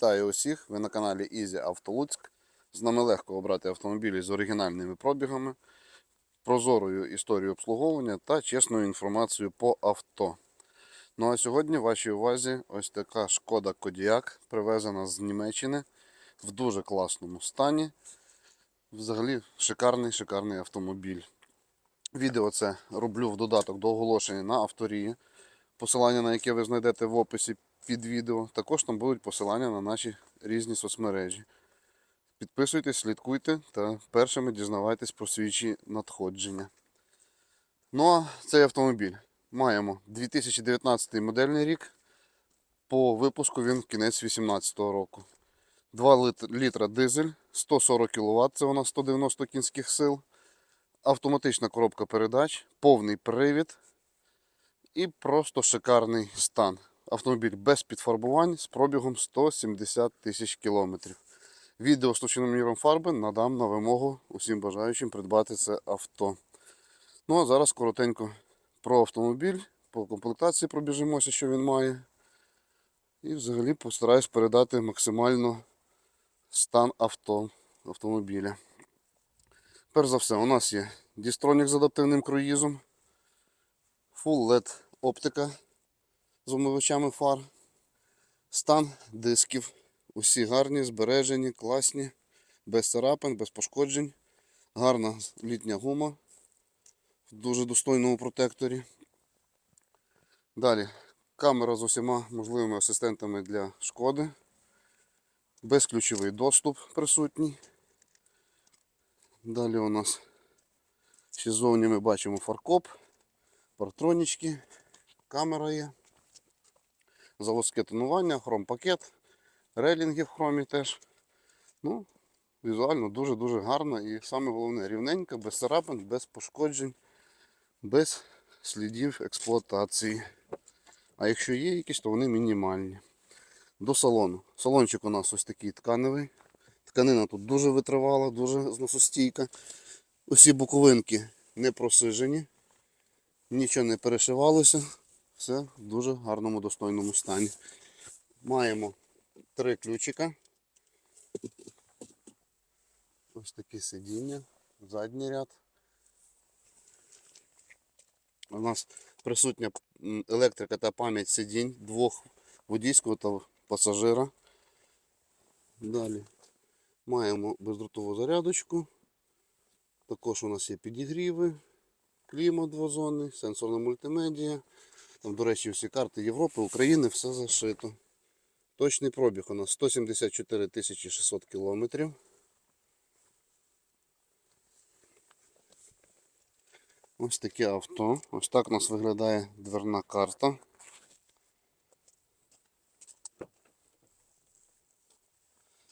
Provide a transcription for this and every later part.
Вітаю усіх! Ви на каналі Easy Auto Луцьк. З нами легко обрати автомобілі з оригінальними пробігами, прозорою історією обслуговування та чесною інформацією по авто. Ну а сьогодні в вашій увазі ось така шкода Кодіак, привезена з Німеччини в дуже класному стані. Взагалі шикарний шикарний автомобіль. Відео це роблю в додаток до оголошення на авторії, посилання на яке ви знайдете в описі під відео. Також там будуть посилання на наші різні соцмережі. Підписуйтесь, слідкуйте та першими дізнавайтесь про свічі надходження. Ну а цей автомобіль маємо 2019 модельний рік. По випуску він кінець 2018 року. 2 літра дизель, 140 кВт, це у нас 190 кінських сил. Автоматична коробка передач, повний привід і просто шикарний стан. Автомобіль без підфарбувань з пробігом 170 тисяч кілометрів. Відео з точним фарби надам на вимогу усім бажаючим придбати це авто. Ну а зараз коротенько про автомобіль, по комплектації пробіжимося, що він має. І взагалі постараюсь передати максимально стан авто, автомобіля. Перш за все, у нас є дістронік з адаптивним круїзом, Full LED оптика з омивачами фар, стан дисків. Усі гарні, збережені, класні, без царапин, без пошкоджень. Гарна літня гума в дуже достойному протекторі. Далі камера з усіма можливими асистентами для шкоди. Безключовий доступ присутній. Далі у нас ще ззовні ми бачимо фаркоп, партронічки, камера є, заводське тонування, хромпакет, релінги в хромі теж. Ну, візуально дуже-дуже гарно і саме головне рівненько, без царапин, без пошкоджень, без слідів експлуатації. А якщо є якісь, то вони мінімальні. До салону. Салончик у нас ось такий тканевий. Тканина тут дуже витривала, дуже зносостійка. Усі боковинки не просижені, нічого не перешивалося. Все в дуже гарному достойному стані. Маємо три ключика. Ось такі сидіння, задній ряд. У нас присутня електрика та пам'ять сидінь двох водійського та пасажира. Далі маємо бездротову зарядочку. Також у нас є підігріви, клімат двозонний, сенсорна мультимедія. Там, до речі, всі карти Європи, України, все зашито. Точний пробіг у нас 174 600 кілометрів. Ось таке авто. Ось так у нас виглядає дверна карта.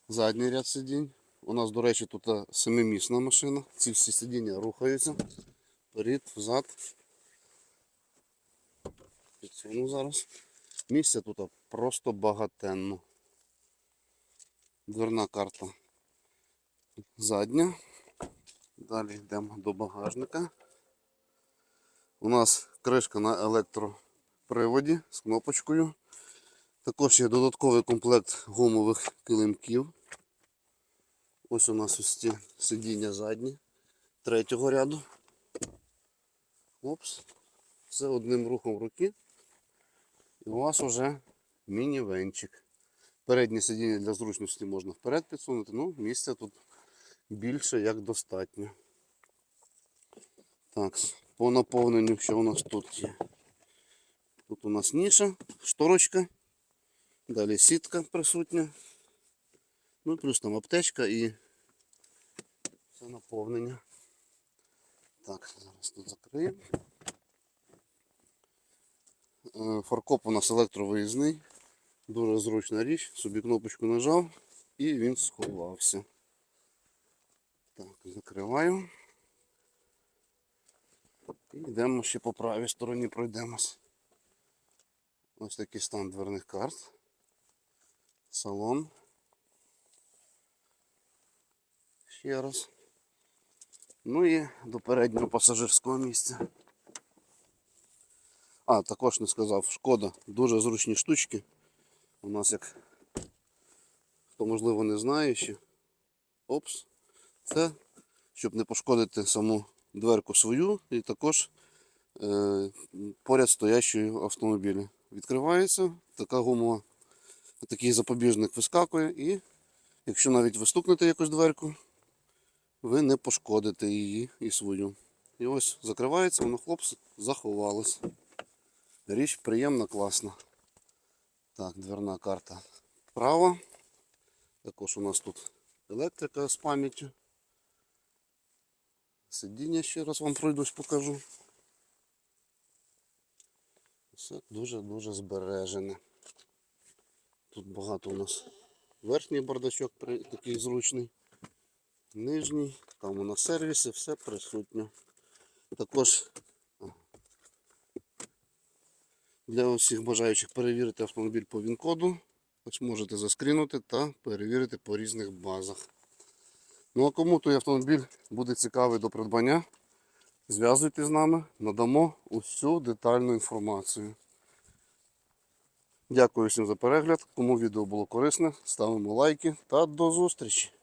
Задній ряд сидінь. У нас, до речі, тут е, семимісна машина. Ці всі сидіння рухаються. Вперед, взад. Підсуну зараз. Місця тут просто багатенно. Дверна карта задня. Далі йдемо до багажника. У нас кришка на електроприводі з кнопочкою. Також є додатковий комплект гумових килимків. Ось у нас ось ці сидіння задні третього ряду. Опс. Все одним рухом руки. І у вас вже мінівенчик. Переднє сидіння для зручності можна вперед підсунути, ну місця тут більше як достатньо. Так, по наповненню, що у нас тут є. Тут у нас ніша, шторочка, далі сітка присутня. Ну і плюс там аптечка і все наповнення. Так, зараз тут закриємо. Е, Фаркоп у нас електровиїзний. Дуже зручна річ. Собі кнопочку нажав і він сховався. Так, закриваю. І йдемо ще по правій стороні пройдемось. Ось такий стан дверних карт. Салон. Ще раз. Ну і до переднього пасажирського місця. А, також не сказав, шкода, дуже зручні штучки. У нас як хто можливо не знає ще. Опс. Це щоб не пошкодити саму дверку свою і також е, поряд стоящої автомобілі. Відкривається, така гумова, такий запобіжник вискакує і якщо навіть ви стукнете якусь дверку, ви не пошкодите її і свою. І ось закривається, воно хлопці заховалось. Річ приємна, класна. Так, дверна карта права. Також у нас тут електрика з пам'яттю. Сидіння ще раз вам пройдусь покажу. Все дуже-дуже збережене. Тут багато у нас верхній бардачок такий зручний, нижній, там у нас сервіси, все присутньо. Також а, для усіх бажаючих перевірити автомобіль по ВІН-коду, ось можете заскрінути та перевірити по різних базах. Ну а кому той автомобіль буде цікавий до придбання, зв'язуйтесь з нами, надамо усю детальну інформацію. Дякую всім за перегляд. Кому відео було корисне, ставимо лайки та до зустрічі!